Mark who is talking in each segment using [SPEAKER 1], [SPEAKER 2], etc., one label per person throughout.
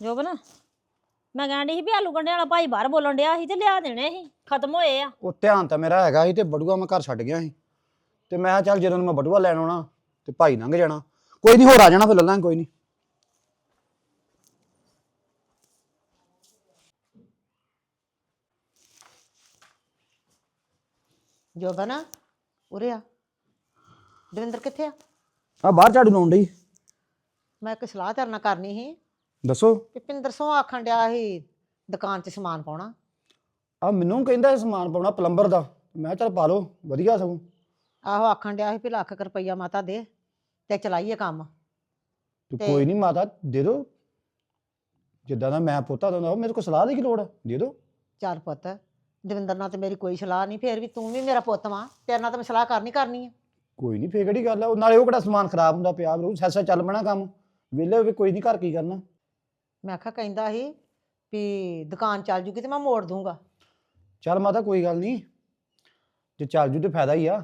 [SPEAKER 1] ਜੋਬਨ ਮੈਂ ਕਹਿਣ ਡਈ ਸੀ ਵੀ ਆਲੂ ਗੰਡੇ ਵਾਲਾ ਭਾਈ ਬਾਹਰ ਬੋਲਣ ਡਿਆ ਸੀ ਤੇ ਲਿਆ ਦੇਣੇ ਸੀ ਖਤਮ ਹੋਏ ਆ।
[SPEAKER 2] ਉਹ ਧਿਆਨ ਤਾਂ ਮੇਰਾ ਹੈਗਾ ਸੀ ਤੇ ਬੜੂਆ ਮੈਂ ਘਰ ਛੱਡ ਗਿਆ ਸੀ। ਤੇ ਮੈਂ ਕਿਹਾ ਚੱਲ ਜਦੋਂ ਨੂੰ ਮੈਂ ਬੜੂਆ ਲੈਣ ਆਉਣਾ ਤੇ ਭਾਈ ਲੰਘ ਜਾਣਾ। ਕੋਈ ਨਹੀਂ ਹੋਰ ਆ ਜਾਣਾ ਫਿਰ ਲੈ ਲਾਂਗੇ ਕੋਈ ਨਹੀਂ
[SPEAKER 3] ਜੋਬਨ ਉਰੇ ਆ। ਦਵਿੰਦਰ ਕਿੱਥੇ ਆ?
[SPEAKER 2] ਆ ਬਾਹਰ ਝਾੜੂ ਲਾਉਣ ਡਈ।
[SPEAKER 3] ਮੈਂ ਇੱਕ ਸਲਾਹ ਤੇਰੇ ਨਾਲ ਕਰਨੀ ਸੀ।
[SPEAKER 2] ਦੱਸੋ।
[SPEAKER 3] ਕਿ ਪਿੰਦਰ ਸੋਹ ਆਖਣ ਡਿਆ ਸੀ ਦੁਕਾਨ 'ਚ ਸਮਾਨ ਪਾਉਣਾ।
[SPEAKER 2] ਆ ਮੈਨੂੰ ਕਹਿੰਦਾ ਇਹ ਸਮਾਨ ਪਾਉਣਾ ਪਲੰਬਰ ਦਾ। ਮੈਂ ਕਿਹਾ ਚੱਲ ਪਾ ਲਓ ਵਧੀਆ ਸਗੋਂ।
[SPEAKER 3] ਆਹੋ ਆਖਣ ਡਿਆ ਸੀ ਵੀ ਲੱਖ ਕੁ ਰੁਪਈਆ ਮਾਤਾ ਦੇ ਤੇ ਚਲਾਈਏ ਕੰਮ।
[SPEAKER 2] ਤੇ
[SPEAKER 3] ਤੇ-
[SPEAKER 2] ਕੋਈ ਨਹੀਂ ਮਾਤਾ ਦੇ ਦੋ। ਜਿੱਦਾਂ ਦਾ ਮੈਂ ਪੋਤਾ ਦਾ ਮੇਰੇ ਕੋਲ ਸਲਾਹ ਦੀ ਕੀ ਲੋੜ ਆ? ਦੇ ਦੋ।
[SPEAKER 3] ਚੱਲ ਪੁੱਤ ਦਵਿੰਦਰ ਨਾਲ ਤੇ ਮੇਰੀ ਕੋਈ ਸਲਾਹ ਨਹੀਂ ਫੇਰ ਵੀ ਤੂੰ ਵੀ ਮੇਰਾ ਪੁੱਤ ਵਾਂ ਤੇਰੇ ਨਾਲ ਤਾਂ ਮੈਂ ਸਲਾਹ ਕਰਨੀ ਕਰਨੀ ਆ।
[SPEAKER 2] ਕੋਈ ਨਹੀਂ ਫੇਰ ਕਿਹੜੀ ਗੱਲ ਆ? ਉਹ ਨਾਲੇ ਉਹ ਕਿਹੜਾ ਸਮਾਨ ਖਰਾਬ ਹੁੰਦਾ ਪਿਆ ਰੋਜ਼ ਸੈਸਾ ਚੱਲ ਪੈਣਾ ਕੰਮ। ਵਿਹਲੇ ਹੋਵੇ ਕੋਈ ਨਹੀਂ ਘਰ ਕੀ ਕਰਨਾ?
[SPEAKER 3] ਮੈਂ ਆਖਿਆ ਕਹਿੰਦਾ ਸੀ ਵੀ ਦੁਕਾਨ ਚੱਲ ਜੂਗੀ ਤੇ ਮੈਂ ਮੋੜ ਦੂੰਗਾ।
[SPEAKER 2] ਚੱਲ ਮਾਤਾ ਕੋਈ ਗੱਲ ਨਹੀਂ। ਜੇ ਚੱਲ ਜੂ ਤੇ ਫਾਇਦਾ ਹੀ ਆ।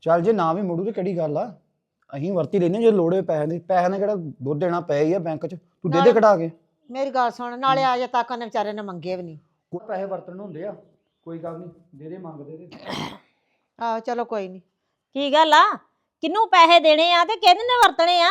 [SPEAKER 2] ਚੱਲ ਜੇ ਨਾ ਵੀ ਮੁੜੂ ਤੇ ਕਿਹੜੀ ਗੱਲ ਆ? ਅਸੀਂ ਵਰਤੀ ਲੈਨੇ ਜੇ ਲੋੜੇ ਪੈਸੇ ਦੀ। ਪੈਸੇ ਨੇ ਕਿਹੜਾ ਦੁੱਧ ਦੇਣਾ ਪਿਆ ਹੀ ਆ ਬੈਂਕ 'ਚ? ਤੂੰ ਦੇ ਦੇ ਕਢਾ ਕੇ।
[SPEAKER 3] ਮੇਰੀ ਗੱਲ ਸੁਣ ਨਾਲੇ ਅਜੇ ਤੱਕ ਉਹਨੇ ਵਿਚਾਰੇ ਨੇ ਮੰਗੇ ਵੀ ਨਹੀਂ।
[SPEAKER 2] ਕੋਈ ਪੈਸੇ ਵਰਤਣ ਨੂੰ ਹੁੰਦੇ ਆ। ਕੋਈ ਗੱਲ ਨਹੀਂ ਦੇ ਦੇ ਮੰਗਦੇ ਦੇ
[SPEAKER 3] ਆਹੋ ਚਲੋ ਕੋਈ ਨਹੀਂ।
[SPEAKER 1] ਕੀ ਗੱਲ ਆ? ਕਿੰਨੂੰ ਪੈਸੇ ਦੇਣੇ ਆ ਤੇ ਕਿਹਦੇ ਨੇ ਵਰਤਣੇ ਆ?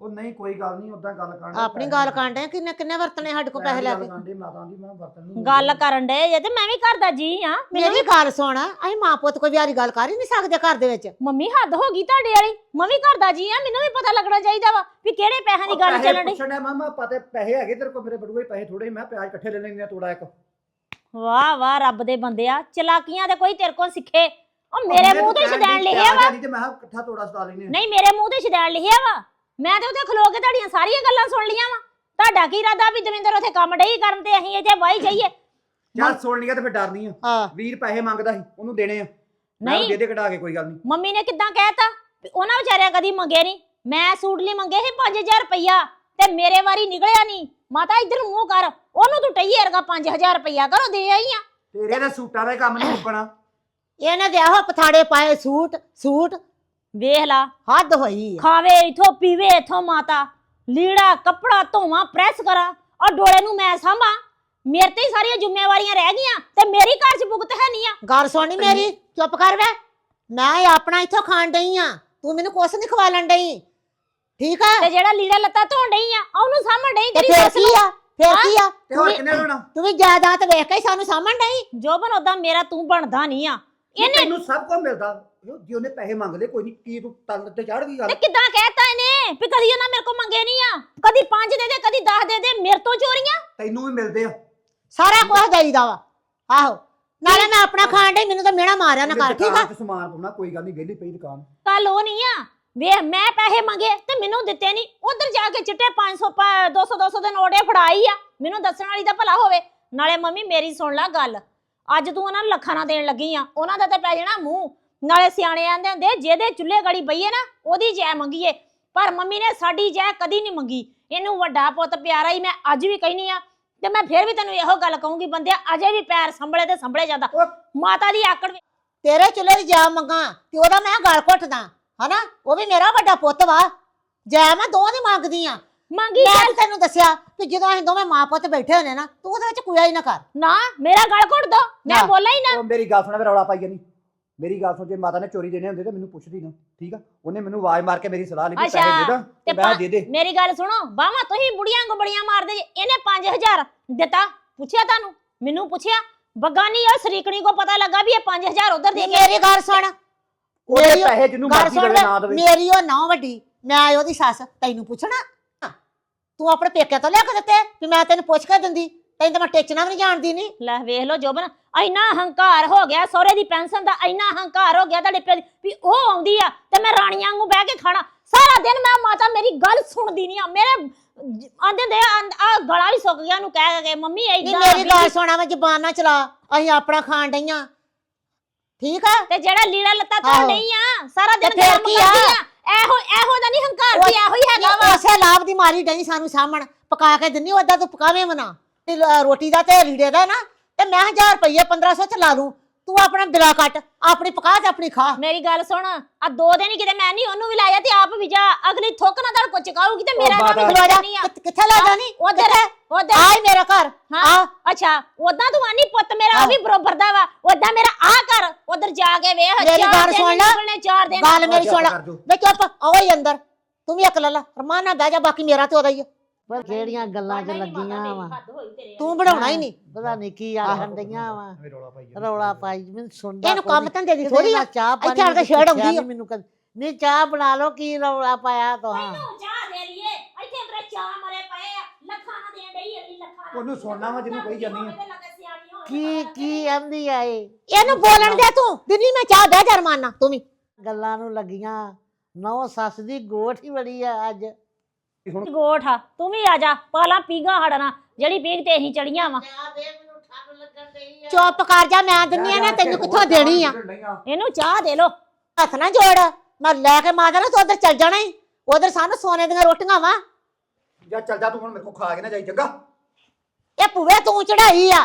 [SPEAKER 2] ਉਹ ਨਹੀਂ ਕੋਈ ਗੱਲ ਨਹੀਂ ਉਦਾਂ ਗੱਲ ਕਰਨ
[SPEAKER 3] ਆਪਣੀ ਗੱਲ ਕਾਂਡੇ ਕਿੰਨੇ ਕਿੰਨੇ ਵਰਤਣੇ ਸਾਡੇ ਕੋਲ ਪੈਸੇ ਲੈ ਕੇ।
[SPEAKER 2] ਕਾਂਡੇ ਮਾਤਾ ਦੀ ਮੈਂ ਵਰਤਣ ਨੂੰ
[SPEAKER 1] ਗੱਲ ਕਰਨ ਡੇ ਜੇ ਤੇ ਮੈਂ ਵੀ ਘਰ ਦਾ ਜੀ ਆ ਮੈਨੂੰ
[SPEAKER 3] ਮੇਰੀ ਗੱਲ ਸੁਣ ਅਸੀਂ ਮਾਂ ਪੁੱਤ ਕੋਈ ਵਿਆਰੀ ਗੱਲ ਕਰ ਹੀ ਨਹੀਂ ਸਕਦੇ ਘਰ ਦੇ ਵਿੱਚ।
[SPEAKER 1] ਮੰਮੀ ਹੱਦ ਹੋ ਗਈ ਤੁਹਾਡੇ ਵਾਲੀ। ਮੈਂ ਵੀ ਘਰ ਦਾ ਜੀ ਆ ਮੈਨੂੰ ਵੀ ਪਤਾ ਲੱਗਣਾ ਚਾਹੀਦਾ ਵਾ ਵੀ ਕਿਹੜੇ ਪੈਸਿਆਂ ਦੀ ਗੱਲ ਚੱਲਣ ਡਈ।
[SPEAKER 2] ਪੁੱਛਣਾ ਮਾਮਾ ਪਤੇ ਪੈਸੇ ਹੈਗੇ ਤੇਰੇ ਕੋਲ ਮੇਰੇ ਬੜੂਏ ਪੈਸੇ ਥੋੜੇ ਮੈਂ ਪਿਆਜ਼ ਇਕੱਠੇ ਲੈ ਲੈਣੇ ਤੋੜਾ ਇੱਕ।
[SPEAKER 1] ਵਾਹ ਵਾਹ ਰੱਬ ਦੇ ਬੰਦਿਆ ਚਲਾਕੀਆਂ ਤੇ ਕੋਈ ਤੇਰੇ ਕੋਲ ਸਿੱਖੇ। ਉਹ ਮੇਰੇ ਮੂੰਹ ਤੇ ਸ਼ਦੈਣ ਲਿਖਿਆ ਵਾ।
[SPEAKER 2] ਨਹੀਂ ਤੇ ਮੈਂ ਕਿਹਾ ਇਕੱਠਾ ਤੋੜਾ ਸਤਾ ਲੈਣੇ
[SPEAKER 1] ਨਹੀਂ ਮੇਰੇ ਮੂੰਹ ਤੇ ਸ਼ਦੈਣ ਲਿਖਿਆ ਵਾ। ਮੈਂ ਤੇ ਉੱਥੇ ਖਲੋ ਕੇ ਤੁਹਾਡੀਆਂ ਸਾਰੀਆਂ ਗੱਲਾਂ ਸੁਣ ਲੀਆਂ ਵਾ। ਤੁਹਾਡਾ ਕੀ ਇਰਾਦਾ ਵੀ ਦਵਿੰਦਰ ਉੱਥੇ ਕੰਮ ਡਈ ਕਰਨ ਤੇ ਅਸੀਂ ਇੱਥੇ ਵਾਈ ਜਾਈਏ?
[SPEAKER 2] ਚੱਲ ਸੁਣ ਲਿਆ ਤੇ ਫਿਰ ਡਰ ਨਹੀਂ ਆ।
[SPEAKER 3] ਹਾਂ।
[SPEAKER 2] ਵੀਰ ਪੈਸੇ ਮੰਗਦਾ ਸੀ ਉਹਨੂੰ ਦੇਣੇ ਆ। ਮੈਂ
[SPEAKER 1] ਨਹੀਂ।
[SPEAKER 2] ਦੇ ਦੇ ਕਢਾ ਕੇ ਕੋਈ ਗੱਲ ਨਹੀਂ।
[SPEAKER 1] ਮੰਮੀ ਨੇ ਕਿੱਦਾਂ ਕਹਿਤਾ? ਵੀ ਉਹਨਾਂ ਵਿਚਾਰਿਆਂ ਕਦੀ ਮੰਗੇ ਨਹੀਂ। ਮੈਂ ਸੂਟ ਲਈ ਮੰਗੇ ਸੀ 5000 ਰੁਪਈਆ ਤੇ ਮੇਰੇ ਵਾਰੀ ਨਿਕਲਿਆ ਨਹੀਂ। ਮਾਤਾ ਇੱਧਰ ਮੂੰਹ ਕਰ। ਉਹਨੂੰ ਤੂੰ ਟਈਏ ਵਰਗਾ 5000 ਰੁਪਈਆ ਕਰੋ ਦੇ ਆਈ ਆ।
[SPEAKER 2] ਤੇਰੇ ਦਾ ਸੂਟਾਂ ਦਾ ਹੀ ਕੰਮ ਨਹੀਂ ਮੁੱਕਣਾ।
[SPEAKER 3] ਇਹਨੇ ਤੇ ਆਹੋ ਪਥਾੜੇ ਪਾਏ ਸੂਟ ਸੂਟ।
[SPEAKER 1] ਵੇਖ ਲਾ।
[SPEAKER 3] ਹੱਦ ਹੋਈ ਆ।
[SPEAKER 1] ਖਾਵੇ ਇਥੋਂ ਪੀਵੇ ਇਥੋਂ ਮਾਤਾ। ਲੀੜਾ ਕੱਪੜਾ ਧੋਵਾਂ ਪ੍ਰੈਸ ਕਰਾਂ। ਔਰ ਡੋਲੇ ਨੂੰ ਮੈਂ ਸਾਂਭਾਂ। ਮੇਰੇ ਤੇ ਹੀ ਸਾਰੀਆਂ ਜ਼ਿੰਮੇਵਾਰੀਆਂ ਰਹਿ ਗਈਆਂ। ਤੇ ਮੇਰੀ ਘਰ 'ਚ ਭੁਗਤ ਹੈ ਨਹੀਂ ਆ।
[SPEAKER 3] ਗੱਲ ਸੁਣੀ ਮੇਰੀ? ਚੁੱਪ ਕਰ ਵੇ ਮੈਂ ਇਹ ਆਪਣਾ ਇੱਥੋਂ ਖਾਣ ਡਈ ਆ। ਤੂੰ ਮੈਨੂੰ ਕੁਛ ਨਹੀਂ ਖਵਾਲਣ ਡਈ। ਠੀਕ ਆ?
[SPEAKER 1] ਤੇ ਜਿਹੜਾ ਲੀੜਾ ਲੱਤਾ ਧੋਣ ਡਈ ਆ ਉਹਨੂੰ ਸਾਂਭਣ ਡਈ
[SPEAKER 3] ਤੇ
[SPEAKER 1] ਤੇਰੀ
[SPEAKER 3] ਫੇਰ
[SPEAKER 1] ਸੱਸ
[SPEAKER 3] ਕੀ
[SPEAKER 1] ਨੂੰ?
[SPEAKER 3] ਆ? ਫੇਰ ਕੀ ਆ?
[SPEAKER 2] ਤੇ ਹੋਰ ਕਿੰਨੇ ਹੋਣਾ
[SPEAKER 3] ਤੂੰ ਵੀ ਜਾਇਦਾਦ ਵੇਖ ਕੇ ਹੀ ਸਾਨੂੰ ਸਾਂਭਣ ਡਈ?
[SPEAKER 1] ਜੋਬਨ ਉਦਾਂ ਮੇਰਾ ਤੂੰ ਬਣਦਾ ਨਹੀਂ ਆ। ਇਹਨੇ
[SPEAKER 2] ਤੈਨੂੰ ਸਭ ਕੁਝ ਮਿਲਦਾ। ਜੇ ਉਹਨੇ ਪੈਸੇ ਮੰਗ ਲਏ ਕੋਈ ਨਹੀਂ ਕੀ ਤੂੰ ਤੰਨ ਤੇ ਚੜ ਗਈ ਗੱਲ?
[SPEAKER 1] ਤੇ ਕਿੱਦਾਂ ਕਹਿਤਾ ਇਹਨੇ? ਵੀ ਕਦੀ ਉਹਨਾਂ ਮੇਰੇ ਕੋਲ ਮੰਗੇ ਨਹੀਂ ਆ। ਕਦੀ 5 ਦੇ ਦੇ ਕਦੀ 10 ਦੇ ਦੇ ਮੇਰੇ ਤੋਂ ਚੋਰੀਆਂ?
[SPEAKER 2] ਤੈਨੂੰ ਵੀ ਮਿਲਦੇ ਆ।
[SPEAKER 3] ਸਾਰਾ ਕੁਝ ਦੇਈਦਾ ਵਾ। ਆਹੋ ਨਾਲੇ ਮੈਂ ਆਪਣਾ ਖਾਣ ਡਈ ਮੈਨੂੰ ਤਾਂ ਮਿਹਣਾ ਮਾਰਿਆ ਨਾ ਕਰ ਠੀਕ ਆ?
[SPEAKER 2] ਸਮਾਨ ਪਾਉਣਾ ਕੋਈ ਗੱਲ ਨਹੀਂ ਵਿਹਲੀ ਪਈ ਦੁਕਾਨ।
[SPEAKER 1] ਕੱਲ ਉਹ ਨਹੀਂ ਆ। ਵੇ ਮੈਂ ਪੈਸੇ ਮੰਗੇ ਤੇ ਮੈਨੂੰ ਦਿੱਤੇ ਨਹੀਂ ਉਧਰ ਜਾ ਕੇ ਚਿੱਟੇ 500 200 200 ਦੇ ਨੋਟੇ ਫੜਾਈ ਆ। ਮੈਨੂੰ ਦੱਸਣ ਵਾਲੀ ਦਾ ਭਲਾ ਹੋਵੇ। ਨਾਲੇ ਮੰਮੀ ਮੇਰੀ ਸੁਣ ਲੈ ਗੱਲ। ਅੱਜ ਤੂੰ ਉਹਨਾਂ ਨੂੰ ਲੱਖਾਂ ਨਾ ਦੇਣ ਲੱਗੀ ਆ। ਉਹਨਾਂ ਦਾ ਤਾਂ ਪੈ ਜਾਣਾ ਮੂੰਹ। ਨਾਲੇ ਸਿਆਣੇ ਆਂਦੇ ਹੁੰਦੇ ਜਿਹਦੇ ਚੁੱਲ੍ਹੇ ਗੜੀ ਪਈਏ ਨਾ ਉਹਦੀ ਜੈ ਮੰਗੀਏ। ਪਰ ਮੰਮੀ ਨੇ ਸਾਡੀ ਜੈ ਕਦੀ ਨਹੀਂ ਮੰਗੀ। ਇਹਨੂੰ ਵੱਡਾ ਪੁੱਤ ਪਿਆਰਾ ਹੀ ਮੈਂ ਅੱਜ ਵੀ ਕਹਿਨੀ ਆ ਤੇ ਮੈਂ ਫੇਰ ਵੀ ਤੈਨੂੰ ਇਹੋ ਗੱਲ ਕਹੂੰਗੀ ਬੰਦਿਆ ਅਜੇ ਵੀ ਪੈਰ ਸੰਭਲੇ ਤੇ ਸੰਭਲੇ ਜਾਂਦਾ। ਮਾਤਾ ਦੀ ਆਕੜ ਵੀ-
[SPEAKER 3] ਤੇਰੇ ਚੁੱਲ੍ਹੇ ਦੀ ਜਾ ਮੰਗਾ ਤੇ ਉਹਦਾ ਮੈਂ ਗਲ ਘੁੱਟਦਾ ਹਨਾ? ਉਹ ਵੀ ਮੇਰਾ ਵੱਡਾ ਪੁੱਤ ਵਾ। ਜੈ ਮੈਂ ਦੋਵਾਂ ਦੀ ਮੰਗਦੀ ਆ।
[SPEAKER 1] ਮੰਗੀ
[SPEAKER 3] ਮੈਂ ਤਾਂ ਤੈਨੂੰ ਦੱਸਿਆ ਕਿ ਜਦੋਂ ਅਸੀਂ ਦੋਵੇਂ ਮਾਂ ਪੁੱਤ ਬੈਠੇ ਹੋਣੇ ਨਾ ਤੂੰ ਉਹਦੇ ਵਿੱਚ ਕੁਇਆ ਹੀ ਨਾ ਕਰ।
[SPEAKER 1] ਨਾ ਮੇਰਾ ਗਲ ਘੁੱਟ ਦੋ ਮੈਂ
[SPEAKER 3] ਨਾ।
[SPEAKER 1] ਬੋਲਾ ਹੀ ਨਾ।
[SPEAKER 2] ਉਹ ਮੇਰੀ ਗੱਲ ਸੁਣਾ ਫਿਰ ਰੌਲਾ ਪਾਈ ਜਾਨੀ। ਮੇਰੀ ਗੱਲ ਸੁਣ ਜੇ ਮਾਤਾ ਨੇ ਚੋਰੀ ਦੇਣੇ ਹੁੰਦੇ ਤਾਂ ਮੈਨੂੰ ਪੁੱਛਦੀ ਨਾ ਠੀਕ ਆ? ਉਹਨੇ ਮੈਨੂੰ ਆਵਾਜ਼ ਮਾਰ ਕੇ ਮੇਰੀ ਸਲਾਹ ਲਈ ਵੀ
[SPEAKER 1] ਅੱਛਾ,
[SPEAKER 2] ਪੈਸੇ ਦੇ ਦਾਂ ਤੇ
[SPEAKER 1] ਤੇ
[SPEAKER 2] ਮੈਂ
[SPEAKER 1] ਪਾ-
[SPEAKER 2] ਦੇ ਦੇ।
[SPEAKER 1] ਮੇਰੀ ਗੱਲ ਸੁਣੋ ਬਾਵਾ ਤੁਸੀਂ ਬੁੜੀਆਂ ਗੋਬੜੀਆਂ ਮਾਰਦੇ ਜੇ ਇਹਨੇ 5000 ਦਿੱਤਾ ਪੁੱਛਿਆ ਤੁਹਾਨੂੰ? ਮੈਨੂੰ ਪੁੱਛਿਆ ਬਗਾਨੀ ਉਹ ਸਰੀਕਣੀ ਕੋ ਪਤਾ ਲੱਗਾ ਵੀ ਇਹ 5000 ਉਧਰ ਦੇ ਗਿਆ
[SPEAKER 3] ਮੇਰੀ ਗੱਲ ਸੁਣ।
[SPEAKER 2] ਉਹਦੇ
[SPEAKER 3] ਮੇਰੀ-
[SPEAKER 2] ਪੈਸੇ ਜਿਹਨੂੰ
[SPEAKER 3] ਗੱਲ
[SPEAKER 2] ਮਰਜ਼ੀ
[SPEAKER 3] ਸੁਣ
[SPEAKER 2] ਦੇਵੇ ਨਾ ਦੇਵੇ।
[SPEAKER 3] ਮੇਰੀ ਉਹ ਨੌ ਵੱਡੀ ਮੈਂ ਉਹਦੀ ਸੱਸ ਤੈਨੂੰ ਪੁੱਛਣਾ? ਤੂੰ ਆਪਣੇ ਪੇਕੇ ਤੋਂ ਲਿਆ ਕੇ ਦਿੱਤੇ ਵੀ ਮੈਂ ਤੈਨੂੰ ਪੁੱਛ ਕੇ ਦਿੰਦੀ। ਤੈਨੂੰ ਤਾਂ ਮੈਂ ਟੇਚਣਾ ਵੀ ਨਹੀਂ ਜਾਣਦੀ ਨਹੀਂ
[SPEAKER 1] ਲੈ ਵੇਖ ਲੋ ਜੋਬਨ ਇੰਨਾ ਹੰਕਾਰ ਹੋ ਗਿਆ ਸਹੁਰੇ ਦੀ ਪੈਨਸ਼ਨ ਦਾ ਇੰਨਾ ਹੰਕਾਰ ਹੋ ਗਿਆ ਤੁਹਾਡੇ ਪਿਓ ਵੀ ਉਹ ਆਉਂਦੀ ਆ ਤੇ ਮੈਂ ਰਾਣੀਆਂ ਵਾਂਗੂ ਬਹਿ ਕੇ ਖਾਣਾ। ਸਾਰਾ ਦਿਨ ਮੈਂ ਮਾਤਾ ਮੇਰੀ ਗੱਲ ਸੁਣਦੀ ਨਹੀਂ ਆ। ਮੇਰੇ ਆਂਦੇ ਦੇ ਆ ਗਲਾ ਵੀ ਸੁੱਕ ਗਿਆ ਉਹਨੂੰ ਕਹਿ ਕੇ ਮੰਮੀ
[SPEAKER 3] ਨਹੀਂ ਮੇਰੀ ਗੱਲ ਸੁਣਾ ਮੈਂ ਜ਼ਬਾਨ ਨਾ ਚਲਾ। ਅਸੀਂ ਆਪਣਾ ਖਾਣ ਡਈਆਂ। ਠੀਕ ਆ?
[SPEAKER 1] ਤੇ ਜਿਹੜਾ ਲੀੜਾ ਲੱਤਾ
[SPEAKER 3] ਆਹੋ।
[SPEAKER 1] ਧੋਣ ਨਹੀਂ ਆ ਸਾਰਾ ਦਿਨ
[SPEAKER 3] ਤੇ ਫਿਰ
[SPEAKER 1] ਕੰਮ
[SPEAKER 3] ਕੀ
[SPEAKER 1] ਕਰਦੀ
[SPEAKER 3] ਆ?
[SPEAKER 1] ਇਹੋ ਇਹੋ ਦਾ ਨਹੀਂ ਹੰਕਾਰ ਵੀ ਇਹੋ ਹੀ ਹੈਗਾ ਵਾ।
[SPEAKER 3] ਉਸੇ ਲਾਭ ਦੀ ਮਾਰੀ ਡਈ ਸਾਨੂੰ ਸਾਹਮਣ। ਪਕਾ ਕੇ ਦਿੰਨੀ ਉਹਦਾ ਤੂੰ ਪਕਾਵੇਂ ਮਨਾ ਤੇ ਲ- ਰੋਟੀ ਦਾ ਤੇ ਲੀੜੇ ਦਾ ਨਾ ਤੇ ਮੈਂ 1000 ਰੁਪਏ 1500 ਚ ਲਾ ਲੂੰ। ਤੂੰ ਆਪਣਾ ਬਿਲਾ ਕੱਟ ਆਪਣੀ ਪਕਾ ਤੇ ਆਪਣੀ ਖਾ।
[SPEAKER 1] ਮੇਰੀ ਗੱਲ ਸੁਣ ਆ ਦੋ ਦਿਨ ਹੀ ਕਿਤੇ ਮੈਂ ਨਹੀਂ ਉਹਨੂੰ ਵੀ ਲਾਇਆ ਤੇ ਆਪ ਵੀ ਜਾ ਅਗਲੀ ਥੁੱਕ ਨਾ ਤੜ ਕੋ ਚਕਾਊਗੀ ਤੇ ਮੇਰਾ
[SPEAKER 3] ਜਾ
[SPEAKER 1] ਨਹੀਂ ਆ।
[SPEAKER 3] ਕਿੱਥੇ- ਕਿੱਥੇ ਲੈ ਜਾਣੀ
[SPEAKER 1] ਉਧਰ ਉਧਰ।
[SPEAKER 3] ਆਈ ਮੇਰਾ ਘਰ।
[SPEAKER 1] ਹਾਂ ਅੱਛਾ ਉਦਾਂ ਤੂੰ ਆਨੀ ਪੁੱਤ ਮੇਰਾ ਉਹ
[SPEAKER 3] ਹਾਂ।
[SPEAKER 1] ਵੀ ਬਰੋਬਰ ਦਾ ਵਾ। ਉਦਾਂ ਮੇਰਾ ਆ ਕਰ ਉਧਰ ਜਾ ਕੇ ਵੇਖ
[SPEAKER 3] ਮੇਰੀ
[SPEAKER 1] ਚਾਰ
[SPEAKER 3] ਗੱਲ
[SPEAKER 1] ਦਿਨ
[SPEAKER 3] ਸੁਣ ਲੈ।
[SPEAKER 1] ਨਿਕਲਣੇ ਚਾਰ ਦਿਨ
[SPEAKER 3] ਗੱਲ ਮੇਰੀ ਸੁਣ
[SPEAKER 2] ਜਾਓ।
[SPEAKER 3] ਵੇ ਚੁੱਪ ਆਓ ਹੀ ਅੰਦਰ। ਤੂੰ ਵੀ ਇੱਕ ਲੈ ਲੈ। ਰਮਾਨ ਬਹਿ ਜਾ ਬਾਕੀ ਮੇਰਾ ਤੇ ਉਹਦਾ ਹੀ ਆ।
[SPEAKER 4] ਪਰ ਕਿਹੜੀਆਂ ਗੱਲਾਂ 'ਚ ਲੱਗੀਆਂ ਵਾ
[SPEAKER 3] ਤੂੰ ਬਣਾਉਣਾ ਹੀ ਨਹੀਂ
[SPEAKER 4] ਪਤਾ ਨਹੀਂ ਕੀ ਆਖਣ ਡਈਆਂ ਵਾ।
[SPEAKER 2] ਐਵੇਂ ਰੌਲਾ ਪਾਈ ਜਾਂਦੇ।
[SPEAKER 4] ਰੌਲਾ ਪਾਈ ਮੈਨੂੰ ਸੁਣਦਾ
[SPEAKER 3] ਇਹਨੂੰ ਕੰਮ। ਧੰਦੇ ਦੀ ਥੋੜੀ ਆ।
[SPEAKER 4] ਚਾਹ ਪਾਣੀ
[SPEAKER 3] ਇੱਥੇ ਆਣ ਕੇ
[SPEAKER 4] ਮੈਨੂੰ
[SPEAKER 3] ਛੇੜ ਆਉਂਦੀ ਆ।
[SPEAKER 4] ਮੈਨੂੰ ਕਦੇ ਨਹੀਂ ਚਾਹ ਬਣਾ ਲਓ ਕੀ ਰੌਲਾ ਪਾਇਆ ਤੁਹਾਂ?
[SPEAKER 1] ਮੈਨੂੰ ਚਾਹ ਦੇ ਲਈਏ। ਇੱਥੇ ਮੇਰੇ ਚਾਹ ਮਰੇ ਪਏ ਆ। ਲੱਖਾਂ ਨਾ ਦੇਣ ਡਈ ਅਗਲੀ ਲੱਖਾਂ।
[SPEAKER 2] ਉਹਨੂੰ ਸੁਣਨਾ ਵਾ ਜਿਹਨੂੰ ਕਹੀ ਜਾਂਦੀ ਆ।
[SPEAKER 4] ਕੀ ਕੀ ਆਂਦੀ ਆ ਇਹ?
[SPEAKER 3] ਇਹਨੂੰ ਬੋਲਣ ਦੇ ਤੂੰ। ਦਿਨੀ ਮੈਂ ਚਾਹ ਬਹਿ ਜਾ ਰਮਾਨ ਨਾਲ ਤੂੰ ਵੀ।
[SPEAKER 4] ਗੱਲਾਂ ਨੂੰ ਲੱਗੀਆਂ। ਨੌ ਸੱਸ ਦੀ ਗੋਠ ਹੀ ਬੜੀ ਆ ਅੱਜ।
[SPEAKER 2] ਹੁਣ
[SPEAKER 1] ਗੋਠ ਆ ਤੂੰ ਵੀ ਆ ਜਾ ਪਾਲਾ ਪੀਗਾ ਹੜਨਾ ਜਿਹੜੀ ਪੀਗ ਤੇ ਅਸੀਂ ਚੜੀਆਂ ਵਾ।
[SPEAKER 3] ਚੁੱਪ ਕਰ ਜਾ ਮੈਂ ਦਿੰਨੀ ਆ ਨਾ ਤੈਨੂੰ ਕਿੱਥੋਂ ਦੇਣੀ ਆ?
[SPEAKER 1] ਇਹਨੂੰ ਚਾਹ ਦੇ ਲੋ
[SPEAKER 3] ਹੱਥ ਨਾ ਜੋੜ ਮੈਂ ਲੈ ਕੇ ਮਾਂ ਜਾਣਾ ਤੂੰ ਉਧਰ ਚੱਲ ਜਾਣਾ ਹੀ ਉਧਰ ਸਾਨੂੰ ਸੋਨੇ ਦੀਆਂ ਰੋਟੀਆਂ ਵਾ।
[SPEAKER 2] ਜਾ ਚੱਲ ਜਾ ਤੂੰ ਹੁਣ ਮੇਰੇ ਕੋ ਖਾ ਕੇ ਨਾ ਜਾਈ ਚੰਗਾ?
[SPEAKER 3] ਇਹ ਭੂਵੇ ਤੂੰ ਚੜਾਈ ਆ।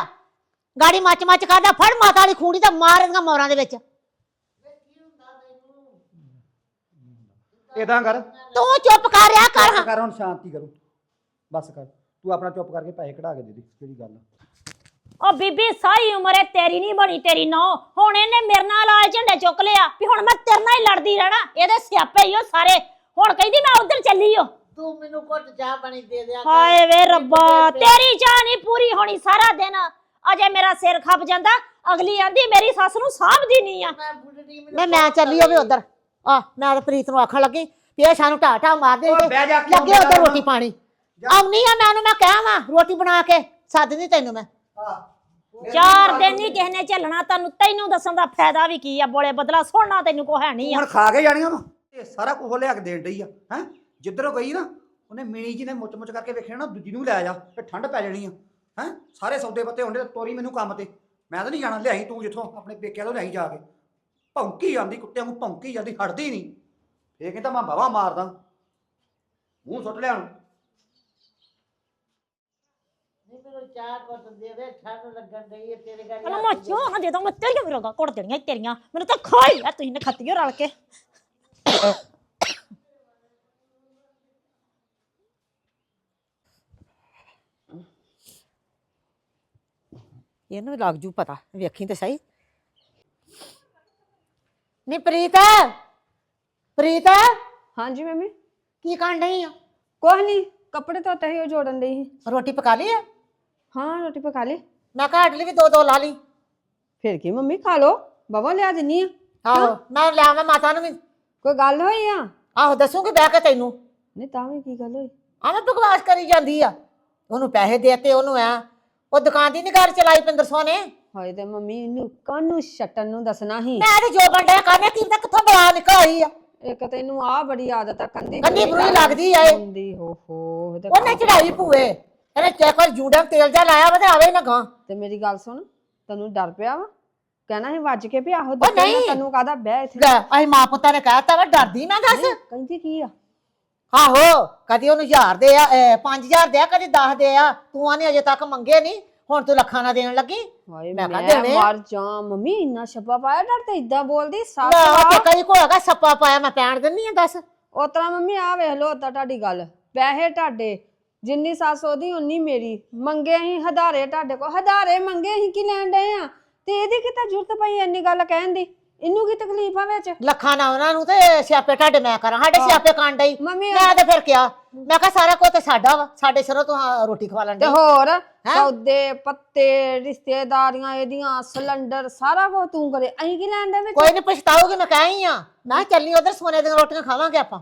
[SPEAKER 3] ਗਾੜੀ ਮੱਚ ਮੱਚ ਕਰਦਾ ਫੜ ਮਾਤਾ ਵਾਲੀ ਖੂੜੀ ਤੇ ਮਾਰ ਮੋਰਾਂ ਦੇ ਵਿੱਚ।
[SPEAKER 2] ਇਦਾਂ ਕਰ।
[SPEAKER 3] ਤੂੰ ਚੁੱਪ ਕਰ ਰਿਹਾ ਕਰ।
[SPEAKER 2] ਕਰ ਹੁਣ ਸ਼ਾਂਤੀ ਕਰੋ। ਬਸ ਕਰ। ਤੂੰ ਆਪਣਾ ਚੁੱਪ ਕਰਕੇ ਪੈਸੇ ਕਢਾ ਕੇ ਦੇ ਦੇ ਕਿਹੜੀ ਗੱਲ ਆ।
[SPEAKER 1] ਉਹ ਬੀਬੀ ਸਾਰੀ ਉਮਰ ਇਹ ਤੇਰੀ ਨਹੀਂ ਬਣੀ ਤੇਰੀ ਨੌ। ਹੁਣ ਇਹਨੇ ਮੇਰੇ ਨਾਲ ਆਲ ਝੰਡੇ ਚੁੱਕ ਲਿਆ ਵੀ ਹੁਣ ਮੈਂ ਤੇਰੇ ਨਾਲ ਹੀ ਲੜਦੀ ਰਹਿਣਾ। ਇਹਦੇ ਸਿਆਪੇ ਹੀ ਉਹ ਸਾਰੇ। ਹੁਣ ਕਹਿੰਦੀ ਮੈਂ ਉਧਰ ਚੱਲੀ ਓ।
[SPEAKER 4] ਤੂੰ ਮੈਨੂੰ ਘੁੱਟ ਚਾਹ ਪਾਣੀ ਦੇ ਦਿਆ ਕਰ।
[SPEAKER 1] ਹਾਏ ਵੇ ਰੱਬਾ ਤੇਰੀ ਚਾਹ ਨਹੀਂ ਪੂਰੀ ਹੋਣੀ ਸਾਰਾ ਦਿਨ। ਅਜੇ ਮੇਰਾ ਸਿਰ ਖੱਪ ਜਾਂਦਾ। ਅਗਲੀ ਆਂਦੀ ਮੇਰੀ ਸੱਸ ਨੂੰ ਸਾਂਭਦੀ ਨਹੀਂ ਆ।
[SPEAKER 4] ਮੈਂ ਬੁੱਢੀ ਮੈਨੂੰ
[SPEAKER 3] ਮੈਂ ਮੈਂ ਚੱਲੀ ਹੋਵੇ ਉਧਰ। ਆ ਮੈਂ ਤਾਂ ਪ੍ਰੀਤ ਨੂੰ ਆਖਣ ਲੱਗੀ ਵੀ ਇਹ ਸਾਨੂੰ ਢਾ ਢਾ ਮਾਰ ਦੇ
[SPEAKER 2] ਬਹਿ ਜਾ
[SPEAKER 3] ਲੱਗੇ ਉਧਰ ਰੋਟੀ ਪਾਣੀ। ਆਉਣੀ ਆ ਮੈਂ ਉਹਨੂੰ ਮੈਂ ਕਹਿ ਵਾਂ ਰੋਟੀ ਬਣਾ ਕੇ ਸੱਦਦੀ ਤੈਨੂੰ ਮੈਂ।
[SPEAKER 1] ਚਾਰ ਦਿਨ ਨਹੀਂ ਕਿਸੇ ਨੇ ਝੱਲਣਾ ਤੈਨੂੰ ਤੈਨੂੰ ਦੱਸਣ ਦਾ ਫਾਇਦਾ ਵੀ ਕੀ ਆ ਬੋਲੇ ਬਦਲਾ ਸੁਣਨਾ ਤੈਨੂੰ ਕੋ ਹੈ ਨਹੀਂ ਆ।
[SPEAKER 2] ਹੁਣ ਖਾ ਕੇ ਜਾਣੀਆਂ ਵਾ। ਇਹ ਸਾਰਾ ਕੁਝ ਲਿਆ ਕੇ ਦੇਣ ਡਈ ਆ ਹੈ? ਜਿੱਧਰੋਂ ਗਈ ਨਾ ਉਹਨੇ ਮੀਣੀ ਜੀ ਨੇ ਮੁੱਚ ਮੁੱਚ ਕਰਕੇ ਵੇਖਿਆ ਨਾ ਦੂਜੀ ਨੂੰ ਲੈ ਜਾ ਤੇ ਠੰਡ ਪੈ ਜਾਣੀ ਆ ਹੈ? ਸਾਰੇ ਸੌਦੇ ਪੱਤੇ ਹੁੰਦੇ ਤੋਰੀ ਮੈਨੂੰ ਕੰਮ ਤੇ। ਮੈਂ ਤਾਂ ਨਹੀਂ ਜਾਣਾ ਲਿਆਈ ਤੂੰ ਜਿੱਥੋਂ ਆਪਣੇ ਪੇਕਿਆਂ ਤੋਂ ਲਿਆਈ ਜਾ ਕੇ। ਭੌਂਕੀ ਜਾਂਦੀ ਕੁੱਤਿਆਂ ਨੂੰ ਭੌਂਕੀ ਜਾਂਦੀ ਹਟਦੀ ਨਹੀਂ। ਇਹ ਕਹਿੰਦਾ ਮੈਂ ਬਾਵਾ ਮਾਰਦਾ। ਮੂੰਹ ਸੁੱਟ ਲਿਆ ਹੁਣ
[SPEAKER 4] ਨਹੀਂ ਮੈਨੂੰ ਚਾਹ ਘੁੱਟ ਦੇ ਦੇ ਠੰਡ ਲੱਗਣ ਡਈ ਆ ਤੇਰੇ
[SPEAKER 1] ਪਹਿਲਾਂ ਮੈਂ ਚਾਹ ਨਾ ਦੇ ਦੋ ਮੈਂ ਤੇਰੀਆਂ ਵੀ ਰੋਗਾ ਕੁੱਟ ਦੇਣੀਆਂ ਈ ਤੇਰੀਆਂ। ਮੈਨੂੰ ਤਾਂ ਖਾਈ ਆ ਤੁਸੀਂ ਨੇ ਖੱਤੀਓ ਰਲ ਕੇ।
[SPEAKER 3] ਇਹਨੂੰ ਵੀ ਲੱਗ ਜੂ ਪਤਾ ਵੇਖੀ ਤੇ ਸਹੀ। ਨੀ ਪ੍ਰੀਤ ਪ੍ਰੀਤ?
[SPEAKER 5] ਹਾਂਜੀ ਮੰਮੀ।
[SPEAKER 3] ਕੀ ਕਰਨ ਡਈ ਆ?
[SPEAKER 5] ਕੁਛ ਨਹੀਂ ਕੱਪੜੇ ਧੋਤੇ ਸੀ ਉਹ ਜੋੜਨ ਲਈ ਸੀ।
[SPEAKER 3] ਰੋਟੀ ਪਕਾ ਲਈ ਆ?
[SPEAKER 5] ਹਾਂ ਰੋਟੀ ਪਕਾ ਲਈ।
[SPEAKER 3] ਮੈਂ ਘਾਟ ਲਈ ਵੀ ਦੋ ਦੋ ਲਾ ਲਈ।
[SPEAKER 5] ਫਿਰ ਕੀ ਮੰਮੀ ਖਾ ਲੋ ਬਵਾ ਲਿਆ ਦਿੰਨੀ ਆ।
[SPEAKER 3] ਆਹੋ ਮੈਂ ਲਿਆਵਾਂ ਮਾਤਾ ਨੂੰ ਵੀ।
[SPEAKER 5] ਕੋਈ ਗੱਲ ਹੋਈ ਆ?
[SPEAKER 3] ਆਹੋ ਦੱਸੂਗੀ ਬਹਿ ਕੇ ਤੈਨੂੰ।
[SPEAKER 5] ਨਹੀਂ ਤਾਂ ਵੀ ਕੀ ਗੱਲ ਹੋਈ?
[SPEAKER 3] ਆਵੇਂ ਬਕਵਾਸ ਕਰੀ ਜਾਂਦੀ ਆ। ਉਹਨੂੰ ਪੈਸੇ ਦੇਤੇ ਉਹਨੂੰ ਆ ਉਹ ਦੁਕਾਨ ਦੀ ਨੀ ਘਰ ਚਲਾਈ ਪਿੰਦਰ ਸੋਹ ਨੇ?
[SPEAKER 5] ਹਾਏ ਤੇ ਮੰਮੀ ਇਹਨੂੰ ਕਾਨੂੰ ਛੱਟਣ ਨੂੰ ਦੱਸਣਾ ਸੀ?
[SPEAKER 3] ਮੈਂ ਤੇ ਜੋ ਬੰਦਾ ਕਰਨੇ ਕੀ ਪਤਾ ਕਿੱਥੋਂ ਬਲਾ ਨਿਕਲ ਆਈ ਆ?
[SPEAKER 5] ਇੱਕ ਤੈਨੂੰ ਆ ਬੜੀ ਆਦਤ ਆ ਕੰਦੀ
[SPEAKER 3] ਕੰਨੀ ਬੁਰੀ ਲੱਗਦੀ ਆ ਇਹ।
[SPEAKER 5] ਹੁੰਦੀ ਹੋ ਹੋ ਤਾਂ
[SPEAKER 3] ਉਹਨੇ ਚੜਾਈ ਭੂਏ। ਇਹਨੇ ਚੈਕਰ ਜੂੜਾ ਤੇਲ ਜਾ ਲਾਇਆ ਵਾ ਤੇ ਆਵੇ ਨਾ ਗਾਂ
[SPEAKER 5] ਤੇ ਮੇਰੀ ਗੱਲ ਸੁਣ ਤੈਨੂੰ ਡਰ ਪਿਆ ਵਾ? ਕਹਿਣਾ ਸੀ ਵੱਜ ਕੇ ਵੀ ਆਹੋ ਦੱਸਣਾ
[SPEAKER 3] ਨਹੀਂ।
[SPEAKER 5] ਤੈਨੂੰ ਕਾਹਦਾ ਬਹਿ ਇੱਥੇ।
[SPEAKER 3] ਲੈ ਅਸੀਂ ਮਾਂ ਪੁੱਤਾਂ ਨੇ ਕਹਿਤਾ ਵਾ ਡਰਦੀ ਮੈਂ ਦੱਸ।
[SPEAKER 5] ਕਹਿੰਦੀ ਕੀ ਆ?
[SPEAKER 3] ਆਹੋ ਕਦੀ ਉਹਨੂੰ ਹਜ਼ਾਰ ਦੇ ਆ 5000 ਦੇ ਆ ਕਦੀ 10 ਦੇ ਆ। ਤੂੰ ਆਨੇ ਅਜੇ ਤੱਕ ਮੰਗੇ ਨਹੀਂ ਹੁਣ ਤੂੰ ਲੱਖਾਂ ਨਾ ਦੇਣ ਲੱਗੀ?
[SPEAKER 5] ਹਾਏ
[SPEAKER 3] ਮੈਂ
[SPEAKER 5] ਮੈਂ
[SPEAKER 3] ਕਿਹਾ ਦੇਣੇ ਆ।
[SPEAKER 5] ਮਰ ਜਾ ਮੰਮੀ ਇੰਨਾ ਛੱਪਾ ਪਾਇਆ ਡਰ ਤੇ ਇਦਾਂ ਬੋਲਦੀ ਸੱਸ।
[SPEAKER 3] ਤੇ ਕਈ ਕੋ ਹੈਗਾ ਸੱਪਾ ਪਾਇਆ ਮੈਂ ਪੈਣ ਦਿੰਨੀ ਆ ਦੱਸ।
[SPEAKER 5] ਉਸ ਤਰ੍ਹਾਂ ਮੰਮੀ ਆ ਵੇਖ ਲੋ ਤਾਂ ਤੁਹਾਡੀ ਗੱਲ। ਪੈਸੇ ਤੁਹਾਡੇ ਜਿੰਨੀ ਸੱਸ ਉਹਦੀ ਉਨੀ ਮੇਰੀ। ਮੰਗੇ ਅਸੀਂ ਹਦਾਰੇ ਤੁਹਾਡੇ ਕੋ ਹਦਾਰੇ ਮੰਗੇ ਅਸੀਂ ਕੀ ਲੈਣ ਡਏ ਆ? ਤੇ ਇਹਦੀ ਕਿਤਾ ਜ਼ਰੂਰਤ ਪਈ ਇੰਨੀ ਗੱਲ ਕਹਿਣ ਦੀ? ਇਹਨੂੰ ਕੀ ਤਕਲੀਫ ਆ ਵਿੱਚ?
[SPEAKER 3] ਲੱਖਾਂ ਨਾ ਉਹਨਾਂ ਨੂੰ ਤੇ ਸਿਆਪੇ ਤੁਹਾਡੇ ਮੈਂ ਕਰਾਂ ਸਾਡੇ ਸਿਆਪੇ ਕਾਂਡਾ ਹੀ
[SPEAKER 5] ਮੰਮੀ
[SPEAKER 3] ਮੈਂ ਤੇ ਫਿਰ ਕਿਹਾ ਮੈਂ ਕਿਹਾ ਸਾਰਾ ਕੁਝ ਤੇ ਸਾਡਾ ਵਾ ਸਾਡੇ ਸਿਰੋਂ ਤੂੰ ਰੋਟੀ ਖਵਾ ਲੈਂਦੀ।
[SPEAKER 5] ਤੇ ਹੋਰ ਸੌਦੇ ਪੱਤੇ ਰਿਸ਼ਤੇਦਾਰੀਆਂ ਇਹਦੀਆਂ ਸਿਲੰਡਰ ਸਾਰਾ ਕੁਝ ਤੂੰ ਕਰੇ। ਅਸੀਂ ਕੀ ਲੈਣ ਦੇ ਵਿੱਚ?
[SPEAKER 3] ਕੋਈ ਨਹੀਂ ਪਛਤਾਓਗੇ ਮੈਂ ਕਹਾਂ ਹੀ ਆ। ਮੈਂ ਚੱਲੀ ਉਧਰ ਸੋਨੇ ਦੀਆਂ ਰੋਟੀਆਂ ਖਾਵਾਂਗੇ ਆਪਾਂ।